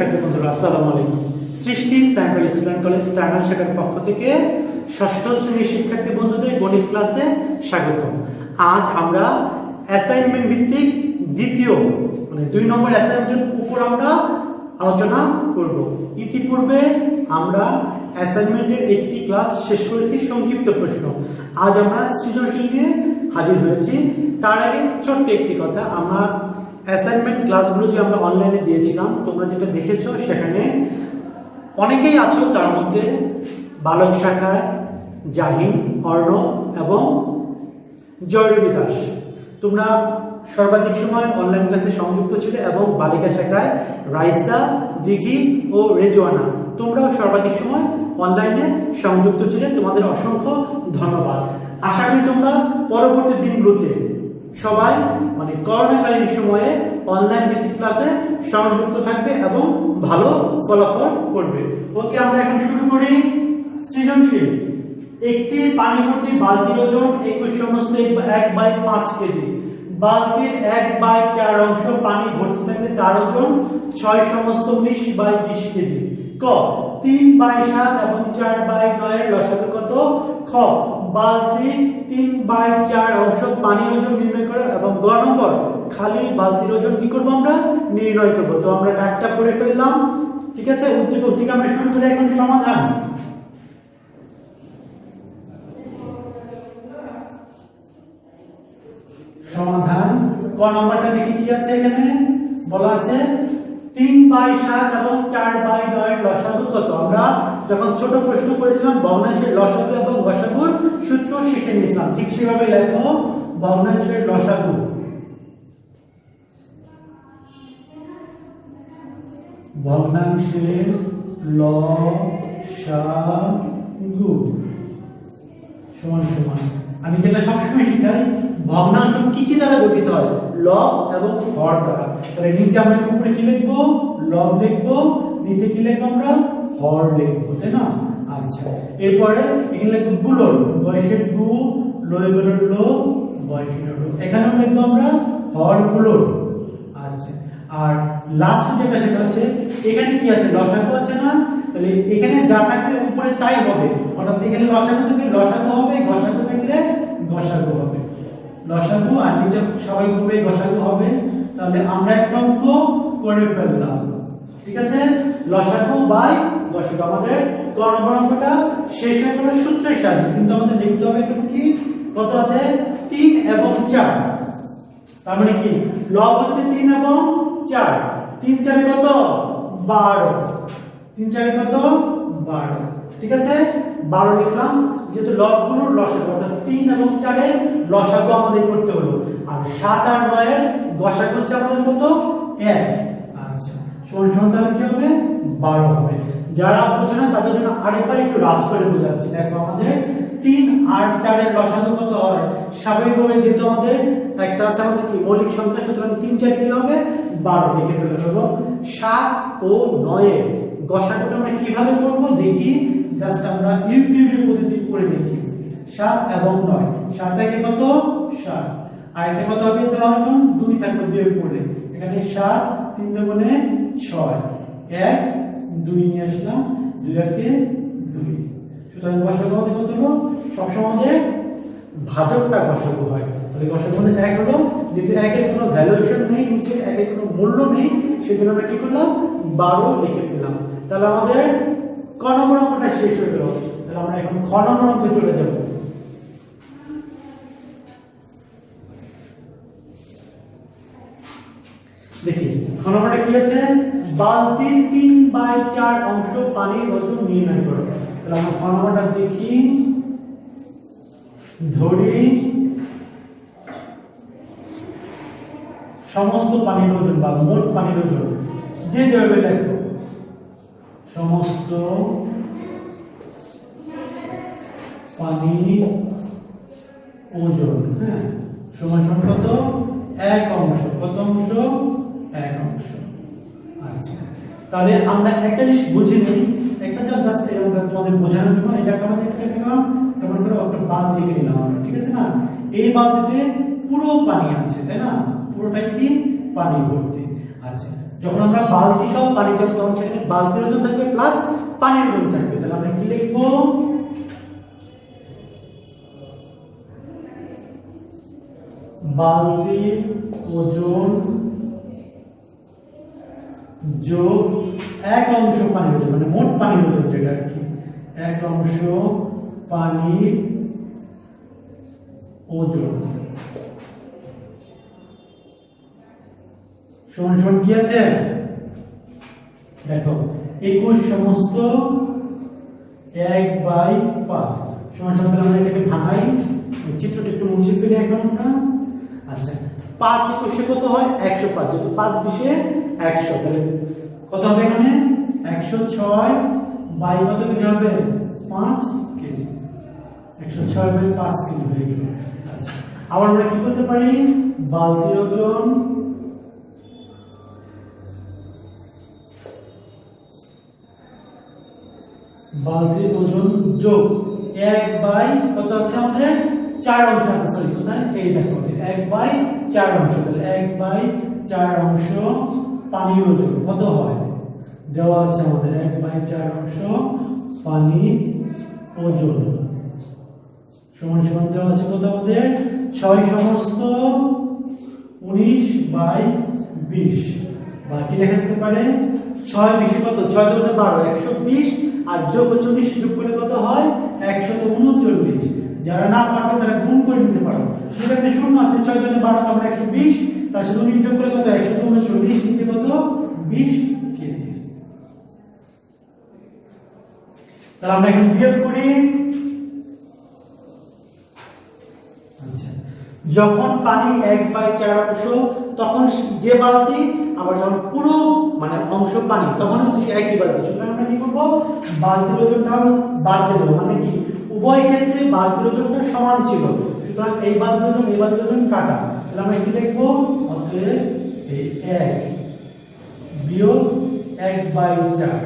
শিক্ষার্থী বন্ধুরা, আসসালামু আলাইকুম। সৃষ্টি সেন্ট্রাল স্টুডেন্ট কলেজ টাঙ্গাইল শাখার পক্ষ থেকে ষষ্ঠ শ্রেণির শিক্ষার্থী বন্ধুদের গণিত ক্লাসে স্বাগত আজ আমরা অ্যাসাইনমেন্ট ভিত্তিক দ্বিতীয় মানে দুই নম্বর অ্যাসাইনমেন্টের উপর আমরা আলোচনা করব। ইতিপূর্বে আমরা অ্যাসাইনমেন্টের একটি ক্লাস শেষ করেছি, সংক্ষিপ্ত প্রশ্ন। আজ আমরা সৃজনশীল নিয়ে হাজির হয়েছি। তার আগে ছোট্ট একটি কথা, আমরা অ্যাসাইনমেন্ট ক্লাসগুলো যে আমরা অনলাইনে দিয়েছিলাম, তোমরা যেটা দেখেছ সেখানে অনেকেই আছো, তার মধ্যে বালক শাখায় জাহিন, অর্ণ এবং জয়রবি দাস। তোমরা সর্বাধিক সময় অনলাইন ক্লাসে সংযুক্ত ছিলে এবং বালিকা শাখায় রাইসা দিঘি ও রেজওয়ানা। তোমরাও সর্বাধিক সময় অনলাইনে সংযুক্ত ছিলে। তোমাদের অসংখ্য ধন্যবাদ। আশা করি তোমরা পরবর্তী দিনগুলোতে সবাই মানে করোনাকালীন সময়ে অনলাইন ভিত্তিক ক্লাসে সংযুক্ত থাকবে এবং ভালো ফলাফল করবে। ওকে, আমরা এখন শুরু করি। সৃজনশীল। একটি পানি ভর্তি বালতির ওজন একুশ সমস্ত এক বাই পাঁচ কেজি। বালতির এক বাই চার অংশ পানি ভর্তি থাকলে তার ওজন ছয় সমস্ত উনিশ বাই বিশ কেজি। ক, তিন বাই সাত এবং চার বাই নয়ের লসাগু কত? খ বালতি তিন বাই চার অংশ পানি ওজন নির্ণয় করো এবং গ নম্বর, খালি বালতির ওজন কি করব আমরা? নির্ণয় করব। তো আমরা ডাকটা করে ফেললাম। ঠিক আছে? উদ্দীপক থেকে আমরা শুরু করি এখন সমাধান। সমাধান। ক নম্বরটা দেখি কি আছে এখানে? বলা আছে তিন বাই সাত এবং চার বাই নয় লসাগু কত? আমরা যখন ছোট প্রশ্ন করেছিলাম, ভগ্নাংশের লসাগু এবং গসাগুর সূত্র শিখে নিয়েছিলাম। ঠিক সেভাবে লেখো, ভগ্নাংশের লসাগু। ভগ্নাংশের লসাগু। সমান সমান। আমি যেটা সবসময় শিখাই, ভগ্নাংশ কি কি দ্বারা গঠিত হয়? লব এবং হর দ্বারা। তাহলে নিচে আমরা উপরে কি লিখব? লব লিখব। নিচে কি লিখব আমরা? হর লিখব, তাই না? আচ্ছা এরপরে এখানে লিখবগুলোর বয়সের গু লয়গুলোর লো, বয়সের লো এখানেও লিখব আমরা হরগুলোর আচ্ছা আর লাস্ট যেটা সেটা হচ্ছে, এখানে কি আছে? লসাগু আছে না? তাহলে এখানে যা থাকবে উপরে তাই হবে। অর্থাৎ এখানে লসাগু থাকলে লসাগু হবে গসাগু থাকলে গসাগু হবে। লসাগু আর নিচে সবাই করবে গসাগু হবে। তাহলে আমরা একটা অঙ্ক করে ফেললাম। ঠিক আছে? লসাগু বাই গসাগু আমাদের ক শেষ হয়ে গেল সূত্রের সাহায্যে। কিন্তু আমাদের লিখতে হবে একটু কি? কত আছে? তিন এবং চার। তার মানে কি? লব হচ্ছে তিন এবং চার। তিন চারে কত? বারো। তিন চারে কত? বারো। ঠিক আছে? বারো লিখলাম। যেহেতু লব লবগুলোর লসাগু, অর্থাৎ তিন এবং চারের লসাগু আমাদের করতে হলো। আর সাত আর নয়ের গসাগু হচ্ছে আমাদের কত? এক। আচ্ছা সমান কি হবে? বারো হবে। যারা বোঝে না তাদের জন্য আরেকবার একটু রাফ করে বোঝাচ্ছি। দেখো আমাদের তিন আর চারের লসাগু কত হয়? স্বাভাবিকভাবে যেহেতু আমাদের একটা আছে, আমাদের কি মৌলিক সংখ্যা, সুতরাং তিন চার কি হবে? বারো। লিখে ফেলে এবং সাত ও নয়ের গসাগুটা আমরা কীভাবে করব? দেখি। জাস্ট আমরা ইউক্লিডের পদ্ধতি করে দেখি। সাত এবং নয়। সাত একে কত? সাত। আর এটা কত হবে? তাহলে দুই থাকবে দুই পড়লে এখানে সাত, তিন দুগুণে ছয়। এক, দুই নিয়ে আসলাম। দুই একে দুই। সুতরাং কত হলো? সবসময় ভাজকটা গসাগু হয়। তাহলে মানে এক হলো, যেহেতু একের কোনো ভ্যালুয়েশন নেই, নিচে একের কোনো মূল্য নেই, সেজন্য আমরা কি করলাম? বারো লিখে ফেললাম। তাহলে আমাদের ক নম্বর অঙ্কটা শেষ হয়ে গেল। তাহলে আমরা এখন খ নম্বর অঙ্কে চলে যাব। দেখি খ নম্বরটা কি আছে? বালতির তিন বাই চার অংশ পানির ওজন নির্ণয় করো। তাহলে আমরা খ দেখি। ধরি। সমস্ত পানির ওজন বা মোট পানির ওজন যে যেভাবে সমস্ত পানি ওজন হ্যাঁ? সমান সমান এক অংশ। কত অংশ? আচ্ছা। তাহলে আমরা একটা জিনিস বুঝে নিই। একটা জাস্ট এরকম তোমাদের বোঝানোর জন্য এটা আমাদের একটা নিলাম কেমন করে একটা বালতি লিখে নিলাম আমরা, ঠিক আছে না? এই বালতিতে পুরো পানি আছে, তাই না? পুরোটাই কি? পানি ভর্তি। আচ্ছা। যখন আমরা বালতি সহ পানি যাব তখন সেখানে বালতির ওজন থাকবে প্লাস পানির ওজন থাকবে। তাহলে আমরা কি লিখব? বালতির ওজন যোগ এক অংশ পানির ওজন মানে মোট পানির ওজন যেটা আর কি, এক অংশ পানির ওজন। সমান সমান কি আছে? দেখো, একুশ সমস্ত এক বাই পাঁচ। সমান সমান আমরা এটাকে ভাঙাই। চিত্রটা একটু মুছে ফেলি এখন আমরা। আচ্ছা পাঁচ একুশে কত হয়? একশো পাঁচ। যেহেতু পাঁচ বিশে কত হবে এখানে? একশো ছয় বাই কত কেজি হবে? পাঁচ কেজি। একশো ছয় বাই পাঁচ কেজি হয়ে গেল। আচ্ছা আবার আমরা কি করতে পারি? বালতির ওজন বালতির ওজন যোগ এক বাই কত আছে আমাদের? চার অংশ আছে সরি কোথায়? এই দেখো এক বাই চার অংশ, তাহলে এক বাই চার অংশ পানির ওজন কত হয়। দেওয়া আছে আমাদের এক বাই চার অংশ পানির ওজন। সমান সমান দেওয়া আছে কত আমাদের? ছয় সমস্ত উনিশ বাই বিশ। বা কি দেখা যেতে পারে ছয় বিশে কত? ছয় বারো, একশো বিশ, আর যোগ চল্লিশ যোগ করলে কত হয়? একশো উনচল্লিশ। যারা না পারবে তারা গুণ করে নিতে পারো এখানে শূন্য আছে, ছয় দুগুণে বারো আমরা একশো বিশ, তার সাথে উনিশ যোগ করলে কত? একশো উনচল্লিশ নিচে কত? বিশ কেজি। তাহলে আমরা এখন বিয়োগ করি। আচ্ছা যখন পানি এক বাই চার অংশ, তখন যে বালতি, আবার যখন পুরো মানে অংশ পানি তখন কিন্তু একই বালতি। সুতরাং আমরা কি করব? বালতির ওজনটা বাদ দেবো। মানে কি? উভয় ক্ষেত্রে ওজনটা সমান ছিল। সুতরাং এই ওজন এই ওজন কাটা। তাহলে আমরা কি লিখব অতএব এই এক বিয়োগ এক বাই চার।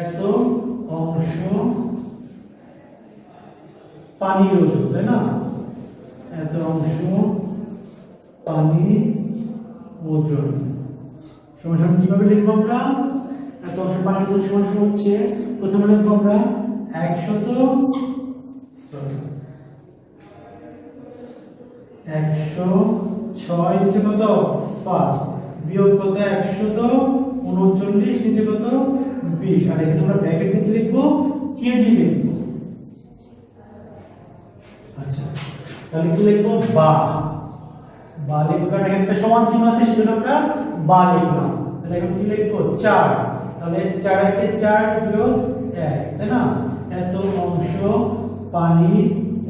এত অংশ পানির ওজন, তাই না? এত অংশ পানি ওজন। সমান সমান কীভাবে লিখব আমরা? এত অংশ পানির ওজন সমান সমান হচ্ছে, প্রথমে লিখব আমরা একশত একশো ছয় নিচে কত? পাঁচ। বিয়োগ কত? একশত উনচল্লিশ, নিচে কত? বিশ। আর এখানে আমরা ব্র্যাকেট দিকে লিখব, কেজি লিখব। আচ্ছা তাহলে কি লিখব? বা। বা লিখব কারণ একটা সমান চিহ্ন আছে, সেজন্য আমরা বা লিখলাম। তাহলে এখন কি লিখব? চার। তাহলে চার একে চার বিয়োগ এক, তাই না? এত অংশ পানি,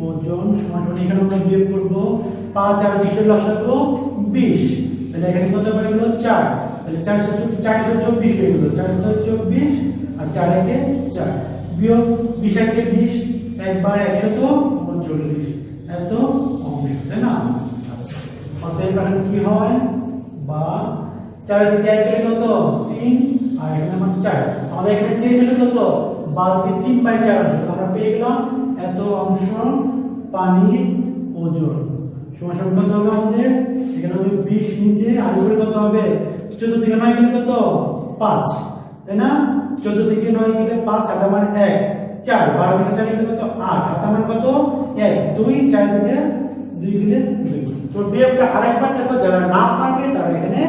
ওজন সমান এখানে আমরা বিয়োগ করব পাঁচ আর বিশের লসাগু বিশ। তাহলে এখানে কত হয়ে গেল? চার। তাহলে চারশো চারশো চব্বিশ হয়ে গেল। চারশো চব্বিশ আর চার একে চার। বিয়োগ বিশ একে বিশ, একবার একশত উনচল্লিশ। এত অংশ, তাই না? আচ্ছা। অতএব এখন কি হয়? বা চারিদিকে এক কত? তিন। আর এখানে আমার চার। আমাদের এখানে চেয়েছিল কত? বালতি তিন বাই চার অংশ। আমরা পেয়ে গেলাম এত অংশ পানির ওজন। সমান কত হবে আমাদের? এখানে হবে বিশ নিচে, আর উপরে কত হবে? চোদ্দ থেকে নয় গেলে কত? পাঁচ। তাই না? চোদ্দ থেকে নয় গেলে পাঁচ, আর আমার এক। চার। বারো থেকে চার গেলে কত? আট। আর আমার কত? এক। দুই, চার থেকে দুই গেলে দুই। তো বিয়োগটা আরেকবার দেখো, যারা না পারবে তারা এখানে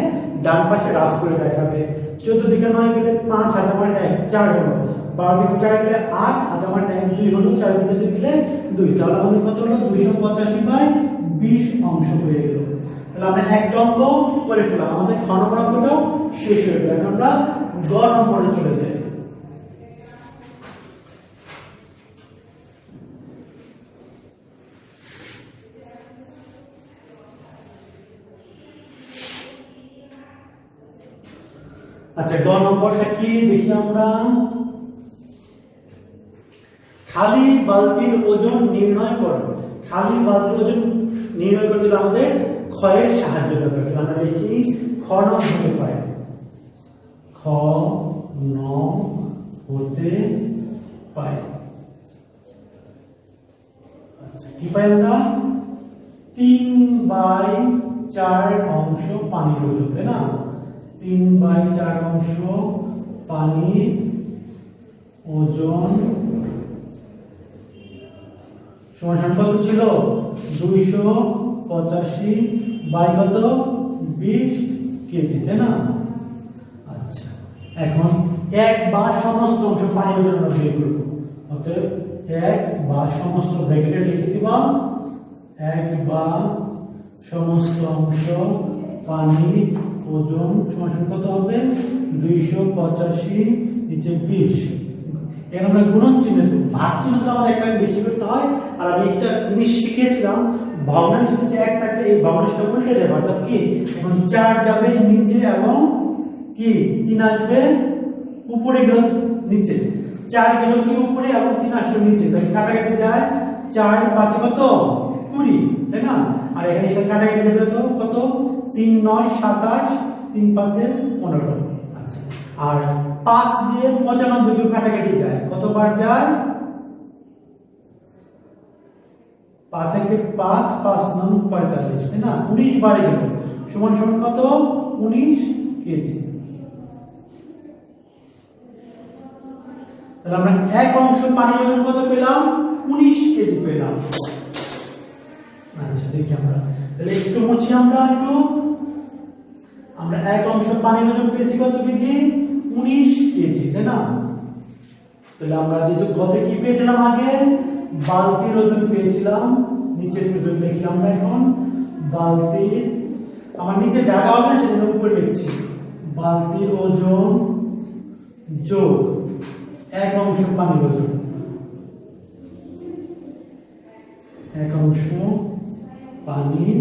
ডান পাশে রাফ করে দেখাবে। চোদ্দ দিকে নয় গেলে পাঁচ হাত আমার এক। চার হলো। বারো থেকে চার গেলে আট হাত আমার এক হলো চার দিকে দুই গেলে দুই। তাহলে আমাদের কত হলো? দুইশো পঁচাশি বাই বিশ অংশ হয়ে গেল। তাহলে আমরা এক অঙ্ক করে ফেলাম আমাদের খ শেষ হয়ে গেল। এখন আমরা গ নম্বরে চলে যাই। আচ্ছা গ নম্বরটা কি দেখি আমরা? খালি বালতির ওজন নির্ণয় করো খালি বালতির ওজন নির্ণয় করতে হলে আমাদের ক্ষয়ের সাহায্য দরকার তাহলে আমরা দেখি খ নং হতে পারে। খ ন হতে পারে। আচ্ছা, কি পাই আমরা? তিন বাই চার অংশ পানির ওজন তাই না? তিন বাই চার অংশ পানির ওজন সমান সমান কত ছিল? দুইশো পঁচাশি বাই কত? বিশ কেজি, তাই না? আচ্ছা এখন এক বা সমস্ত অংশ পানির আমরা বের করব। অতএব এক বা সমস্ত ব্র্যাকেটে লিখে দিবা, এক বা সমস্ত অংশ পানি ওজন সমান কত হবে? দুইশো পঁচাশি, নিচে বিশ। এখন আমরা গুণন চিহ্ন দেবো ভাগ চিহ্ন আমাদের একটা বেশি করতে হয়। আর আমি একটা জিনিস শিখেছিলাম ভগ্নাংশ নিচে এক থাকলে এই ভগ্নাংশটা উল্টে যাবে অর্থাৎ কি? এখন চার যাবে নিচে এবং কি? তিন আসবে উপরে গেল নিচে। চার গেল কি উপরে এবং তিন আসবে নিচে। তাই কাটাকাটি যায় চার পাঁচে কত? কুড়ি, তাই না? আর এখানে এটা কাটাকাটি যাবে তো কত? তিন নয়, সাতাশ, তিন পাঁচে পনেরো। আচ্ছা। আর পাঁচ দিয়ে পঁচানব্বই কেউ কাটাকাটি যায়। কতবার যায়? পাঁচ একে পাঁচ পাঁচ নং পঁয়তাল্লিশ, তাই না? উনিশ বারে গেল। সমান সমান কত? উনিশ কেজি। তাহলে আমরা এক অংশ পানির ওজন কত পেলাম? উনিশ কেজি পেলাম। আচ্ছা দেখি আমরা। তাহলে একটু মুছি আমরা, একটু। আমরা এক অংশ পানির ওজন পেয়েছি কত কেজি? না? তাহলে আমরা যেহেতু কত কি পেয়েছিলাম আগে? বালতির ওজন পেয়েছিলাম, নিচের পেপার লিখি আমরা এখন। বালতির, আমার নিচে জায়গা হবে সেজন্য উপরে লিখছি। বালতির ওজন যোগ এক অংশ পানির ওজন। এক অংশ পানির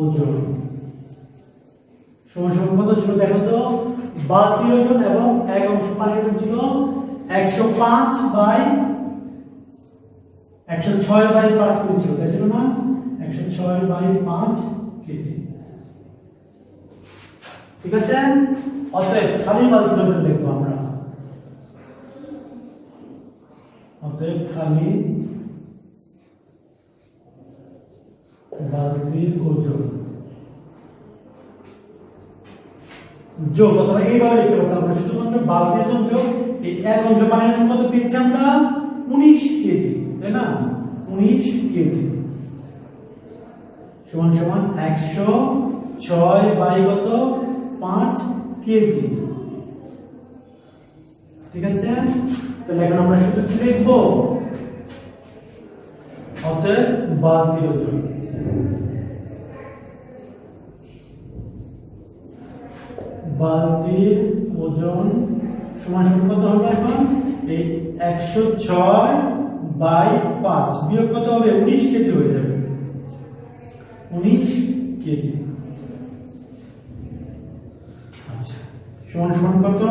ওজন। সমান কত ছিল? দেখো তো। বালতির ওজন এবং এক অংশ পানির ওজন ছিল একশো পাঁচ বাই একশো ছয় বাই পাঁচ কেজি ছিল, তাই না? একশো ছয় বাই পাঁচ কেজি। ঠিক আছে? অতএব খালি বালতির ওজন দেখব আমরা। অতএব খালি বালতির ওজন। যোগ অথবা এইভাবে লিখতে পারতাম আমরা শুধুমাত্র বালতির ওজন যোগ, এই এক অংশ পানির ওজন কত পেয়েছি আমরা? উনিশ কেজি, তাই না? উনিশ কেজি। সমান সমান একশো ছয় বাই কত? পাঁচ কেজি। ঠিক আছে? তাহলে এখন আমরা শুধু কি লিখব? অতএব বালতির ওজন বালতির ওজন সমান সমান কত হবে এখন? এই একশো ছয় বাই পাঁচ। বিয়োগ কত হবে? উনিশ কেজি হয়ে যাবে। উনিশ কেজি। আচ্ছা সমান সমান কত?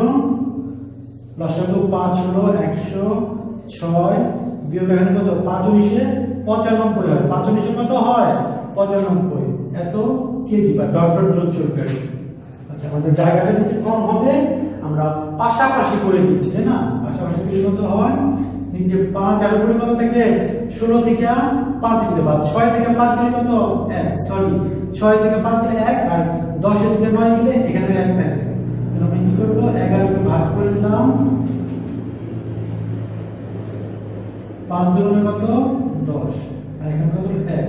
লসাগু পাঁচ হলো একশো ছয়, বিয়োগ এখানে কত? পাঁচ উনিশে পঁচানব্বই হয়। পাঁচ উনিশে কত হয়? পঁচানব্বই। এত কেজি বা ডট ডট চলবে। আমাদের জায়গাটা নিচে কম হবে, আমরা পাশাপাশি করে দিচ্ছি, তাই না? পাশাপাশি করে কত হয়? নিচে পাঁচ আর উপরে কত থেকে ষোলো থেকে পাঁচ গেলে বা ছয় থেকে পাঁচ গেলে কত? এক সরি ছয় থেকে পাঁচ গেলে এক আর দশের থেকে নয় গেলে এখানে এক থাকে। আমি কি করব? এগারোকে ভাগ করে দিলাম। পাঁচ দুগুণে কত? দশ। এখানে কত? এক।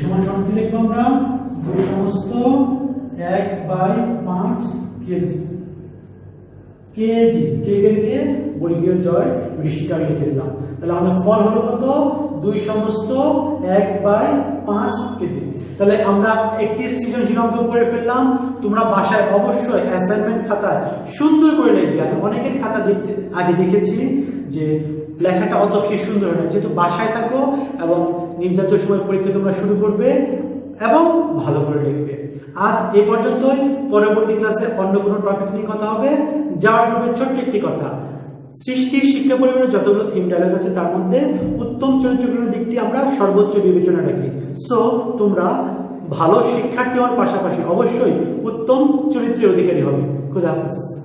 সমান সমান কি লিখব আমরা। দুই সমস্ত এক বাই পাঁচ কেজি। কেজি কে কে? বর্গীয় জয় ঋষিকার লিখে দিলাম। তাহলে আমাদের ফল হলো কত? দুই সমস্ত এক বাই পাঁচ কেজি। তাহলে আমরা একটি সৃজনশীল অঙ্ক করে ফেললাম। তোমরা বাসায় অবশ্যই অ্যাসাইনমেন্ট খাতায় সুন্দর করে লিখবে। আমি অনেকের খাতা দেখতে, আগে দেখেছি যে লেখাটা অত কি সুন্দর না। যেহেতু বাসায় থাকো এবং নির্ধারিত সময় পরীক্ষা তোমরা শুরু করবে এবং ভালো করে লিখবে। আজ এ পর্যন্তই। পরবর্তী ক্লাসে অন্য কোনো টপিক নিয়ে কথা হবে। যাওয়ার পূর্বে ছোট্ট একটি কথা। সৃষ্টির শিক্ষা পরিবারের যতগুলো থিম ডায়লগ আছে তার মধ্যে উত্তম চরিত্রগুলোর দিকটি আমরা সর্বোচ্চ বিবেচনা রাখি। সো তোমরা ভালো শিক্ষার্থী হওয়ার পাশাপাশি অবশ্যই উত্তম চরিত্রের অধিকারী হবে। খুদা হাফেজ।